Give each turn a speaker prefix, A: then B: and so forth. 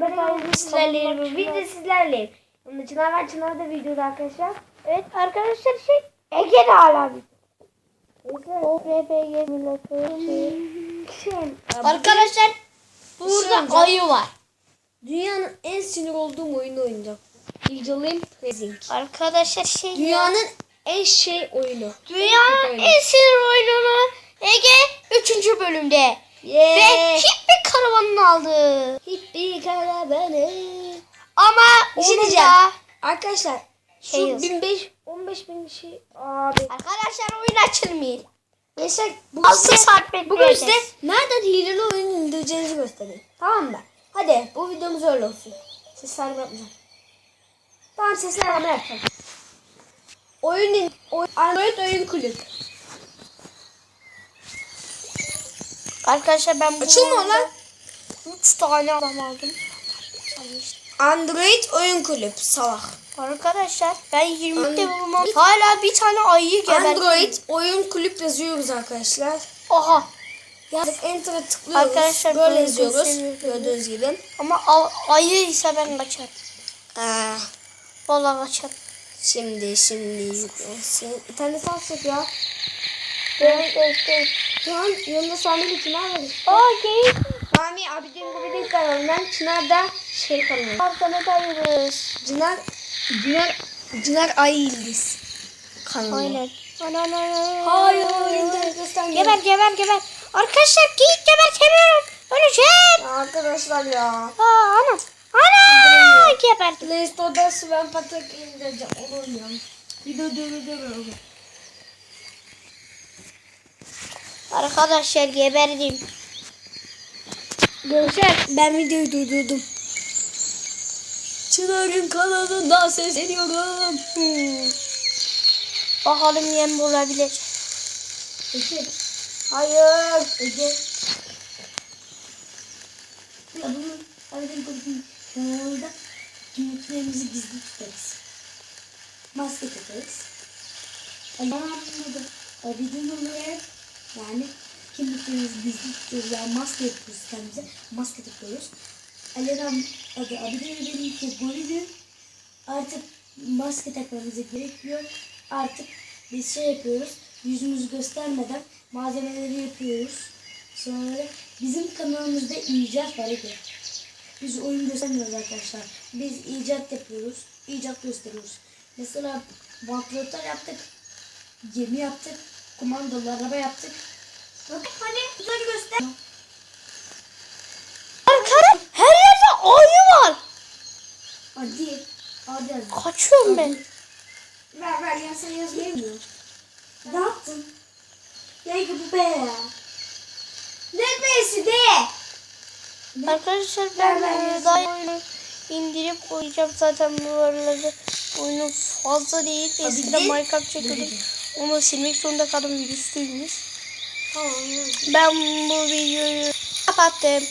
A: Bugün sizlerleyim. Bugün de sizlerleyim. Onun Çınar var. Çınar da videoda arkadaşlar. Evet arkadaşlar şey Ege de hala bir. Şey,
B: Arkadaşlar burada ayı var.
A: dünyanın en sinir olduğum oyunu oynayacağım. Ilgalim Racing.
B: Arkadaşlar şey
A: Dünyanın en şey oyunu.
B: dünyanın en sinir oyunu Ege 3. bölümde.
A: Yeah.
B: Ve hiçbir karavanını aldı.
A: Hippie karavanı.
B: Ama
A: Bir şey diyeceğim.
B: da
A: Arkadaşlar şu
B: Şey yazın.
A: 1500 15 bin şey abi.
B: Arkadaşlar oyun açılmıyor.
A: Neyse
B: 6
A: size, bugün size nereden hileli oyun indireceğinizi göstereyim. Tamam mı? Hadi bu videomuz öyle olsun. Sesler yapmayacağım. Tamam sesler ama yapacağım. Oyun, in, oy, Android oyun kulüp.
B: Arkadaşlar ben bu
A: Açılmıyor lan.
B: 3 tane adam aldım.
A: Android oyun kulüp salak.
B: Arkadaşlar ben 20'de
A: An-
B: bulmam. Hala bir tane ayıyı geberdim.
A: Android oyun kulüp yazıyoruz arkadaşlar.
B: Oha.
A: Yazık enter'a tıklıyoruz.
B: Arkadaşlar,
A: böyle yazıyoruz. Gördüğünüz gibi.
B: Ama ayı ise ben kaçarım.
A: Ee,
B: Vallahi kaçarım.
A: şimdi şimdi yüklensin. İnternet alacak ya.
B: Evet evet evet.
A: Şu an yanında Sami Çınar var.
B: Aa geyik.
A: Sami Abidin Gubidin kanalından Çınar da şey kanalı.
B: Arkana dayırız.
A: Çınar, Çınar, Çınar Ay Yıldız kanalı.
B: Aynen. Ana ana ana.
A: Hayır göstermiyor.
B: Geber geber geber. Arkadaşlar geyik gebertemiyorum. Öleceğim.
A: Ya arkadaşlar ya.
B: Aa anam. Ana geberdim.
A: Play Store'da Sven Patek indireceğim. Onu oynuyorum. Video durduruyorum.
B: Arkadaşlar geberdim.
A: Gençler ben videoyu durdurdum. Çınar'ın kanalından sesleniyorum.
B: Hmm. Bakalım yem bulabilecek.
A: Ege. Hayır. Ege. Ya bunu Abidin Gubidin kanalında kimliklerimizi gizli tutarız. Maske takarız. Burada Abidin olarak yani kimliklerimizi gizli tutuyoruz. Yani maske yapıyoruz kendimize. Maske takıyoruz. Alena adı Abidin benimki Golidin. Artık maske takmamıza gerekiyor. Artık biz şey yapıyoruz. Yüzümüzü göstermeden malzemeleri yapıyoruz. Sonra bizim kanalımızda icat var. Ege. Biz oyun göstermiyoruz arkadaşlar. Biz icat yapıyoruz. icat gösteriyoruz. Mesela vantilatör yaptık. Gemi yaptık. Kumandalı araba yaptık. Bakın hani göster.
B: Her yerde ayı var.
A: Hadi. Hadi hadi.
B: Kaçıyorum ben.
A: Ver ver ya sen yazmayı mı? Ne yaptın? Ya bu be ya. Ne besi de?
B: Arkadaşlar
A: Ben-
B: ben e, daha oyunu indirip koyacağım zaten bu aralarda oyunu fazla değil. Eskiden. Minecraft çekiyordum. Onu silmek zorunda kaldım virüslüymüş. Ben bu videoyu kapattım.